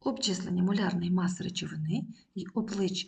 Обчислення молярної маси речовини і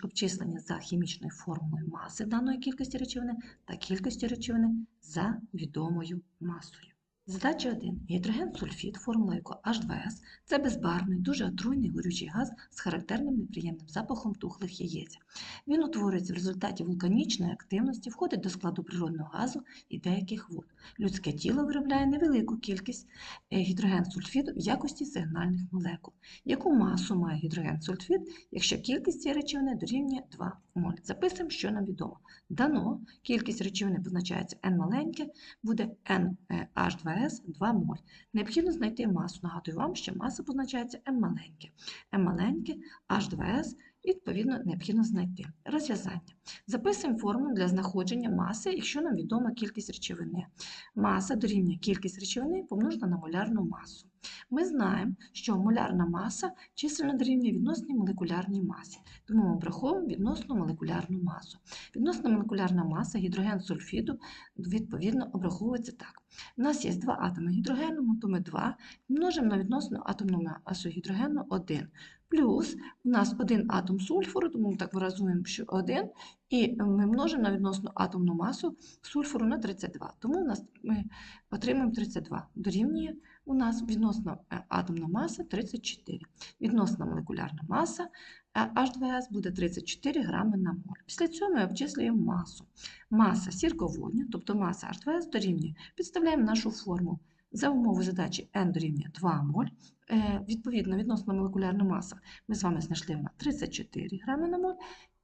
обчислення за хімічною формулою маси даної кількості речовини та кількості речовини за відомою масою. Задача 1. Гідрогенсульфід, формула якого H2S – це безбарвний, дуже отруйний горючий газ з характерним неприємним запахом тухлих яєць. Він утворюється в результаті вулканічної активності, входить до складу природного газу і деяких вод. Людське тіло виробляє невелику кількість е, гідрогенсульфіду в якості сигнальних молекул. Яку масу має гідрогенсульфід, якщо кількість цієї речовини дорівнює 2 моль? Записуємо, що нам відомо. Дано кількість речовини позначається n маленьке, буде NH2S 2 моль. Необхідно знайти масу. Нагадую вам, що маса позначається М маленьке. М маленьке H2S відповідно необхідно знайти. Розв'язання. Записуємо формулу для знаходження маси, якщо нам відома кількість речовини. Маса дорівнює кількість речовини помножена на молярну масу. Ми знаємо, що молярна маса численно дорівнює відносній молекулярній масі, тому ми обраховуємо відносну молекулярну масу. Відносна молекулярна маса гідрогенсульфіду відповідно обраховується так. У нас є два атоми гідрогену, то ми 2 множимо на відносну атомну масу гідрогену 1. Плюс у нас один атом сульфуру, тому ми так виразуємо, що 1, і ми множимо на відносну атомну масу сульфуру на 32. Тому у нас ми отримаємо 32. Дорівнює у нас відносна е, атомна маса 34. Відносна молекулярна маса е, H2S буде 34 грами на моль. Після цього ми обчислюємо масу. Маса сірководню, тобто маса H2S дорівнює. Підставляємо нашу формулу. За умови задачі n дорівнює 2 моль. Е, Відповідно, відносна молекулярна маса ми з вами знайшли вона 34 грами на моль.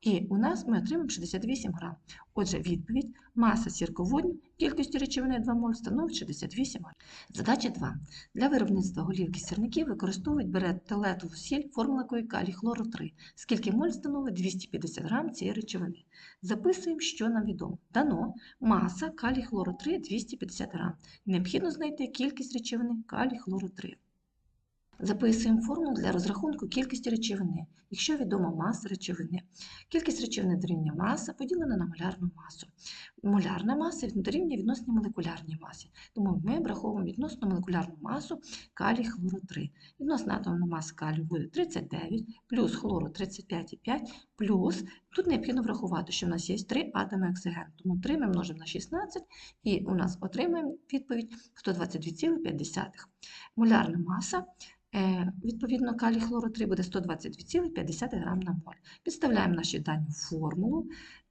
І у нас ми отримаємо 68 грам. Отже, відповідь маса сірководню кількості речовини 2 моль становить 68 грам. Задача 2. Для виробництва голівки сірників використовують беретелетову сіль, формула калій хлору 3. Скільки моль становить 250 грам цієї речовини. Записуємо, що нам відомо. Дано маса калій хлору 3 250 грам. Необхідно знайти кількість речовини калій хлору 3. Записуємо формулу для розрахунку кількості речовини, якщо відома маса речовини. Кількість речовини дорівнює маса поділена на молярну масу. Молярна маса дорівнює відносній молекулярній масі, тому ми обраховуємо відносну молекулярну масу калій хлору 3. Відносна атомна маса калію буде 39, плюс хлору 35,5, плюс тут необхідно врахувати, що в нас є 3 атоми оксигену, тому 3 ми множимо на 16 і у нас отримаємо відповідь 122,5. Молярна маса Е, Відповідно, калій хлору 3 буде 122,5 грам на моль. Підставляємо наші дані в формулу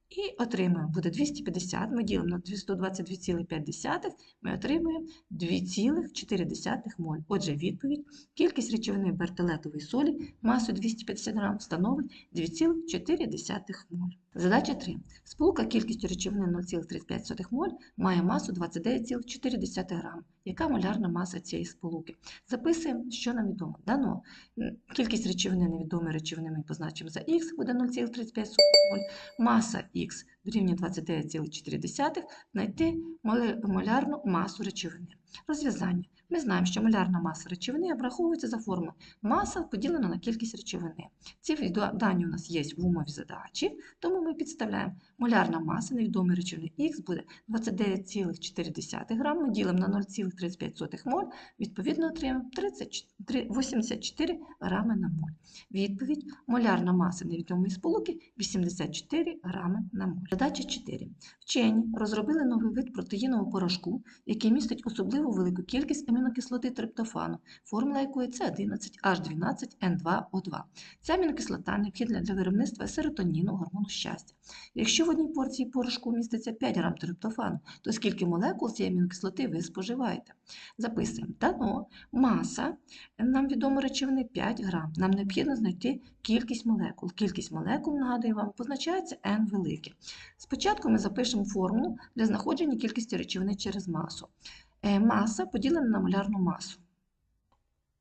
і отримуємо, буде 250, ми ділимо на 122,5, ми отримуємо 2,4 моль. Отже, відповідь, кількість речовини бертолетової солі масою 250 грам становить 2,4 моль. Задача 3. Сполука кількістю речовини 0,35 моль має масу 29,4 грам. Яка молярна маса цієї сполуки? Записуємо, що нам відомо. Дано кількість речовини невідомої речовини ми позначимо за х, буде 0,35 моль. Маса х дорівнює 29,4, знайти молярну масу речовини. Розв'язання. Ми знаємо, що молярна маса речовини обраховується за формулою маса поділена на кількість речовини. Ці дані у нас є в умові задачі, тому ми підставляємо молярна маса невідомої речовини х буде 29,4 грам, ми ділимо на 0,35 моль, відповідно отримаємо 84 грами на моль. Відповідь молярна маса невідомої сполуки 84 грами на моль. Задача 4. Вчені розробили новий вид протеїнового порошку, який містить особливо велику кількість амінокислоти триптофану, формула якої це 11 H12 N2O2. Ця амінокислота необхідна для виробництва серотоніну, гормону щастя. Якщо в одній порції порошку міститься 5 грам триптофану, то скільки молекул цієї амінокислоти ви споживаєте? Записуємо. Дано маса, нам відомо речовини 5 грам. Нам необхідно знайти кількість молекул. Кількість молекул, нагадую вам, позначається n велике. Спочатку ми запишемо формулу для знаходження кількості речовини через масу. Е, Маса поділена на молярну масу.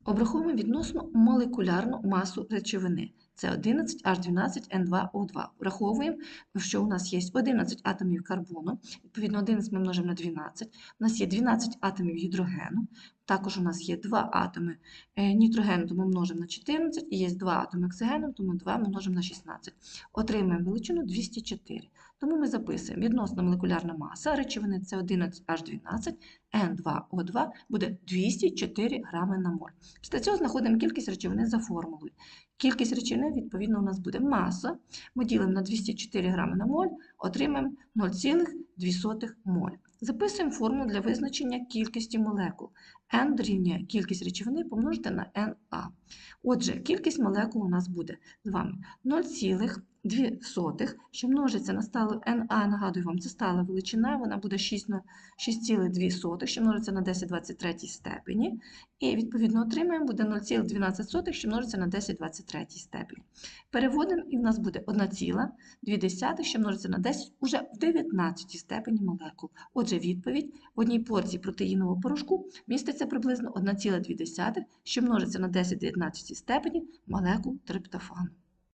Обраховуємо відносно молекулярну масу речовини. Це 11 H12N2O2. Враховуємо, що у нас є 11 атомів карбону, відповідно 11 ми множимо на 12. У нас є 12 атомів гідрогену, Також у нас є два атоми е, нітрогену, тому множимо на 14, і є два атоми оксигену, тому 2 множимо на 16. Отримаємо величину 204. Тому ми записуємо відносно молекулярна маса речовини це 11H12, N2O2 буде 204 грами на моль. Після цього знаходимо кількість речовини за формулою. Кількість речовини, відповідно, у нас буде маса. Ми ділимо на 204 грами на моль, отримаємо 0,2 моль. Записуємо формулу для визначення кількості молекул. N дорівнює кількість речовини помножити на NA. Отже, кількість молекул у нас буде з вами 0,2, що множиться на сталу NA, нагадую вам, це стала величина, вона буде 6 на 6,2, що множиться на 10 23 степені. І відповідно отримаємо буде 0,12, що множиться на 10 23 степені. Переводимо, і в нас буде 1,2, що множиться на 10 уже в 19 степені молекул. Отже, відповідь в одній порції протеїнового порошку міститься приблизно 1,2, що множиться на 10 19 степені молекул триптофану.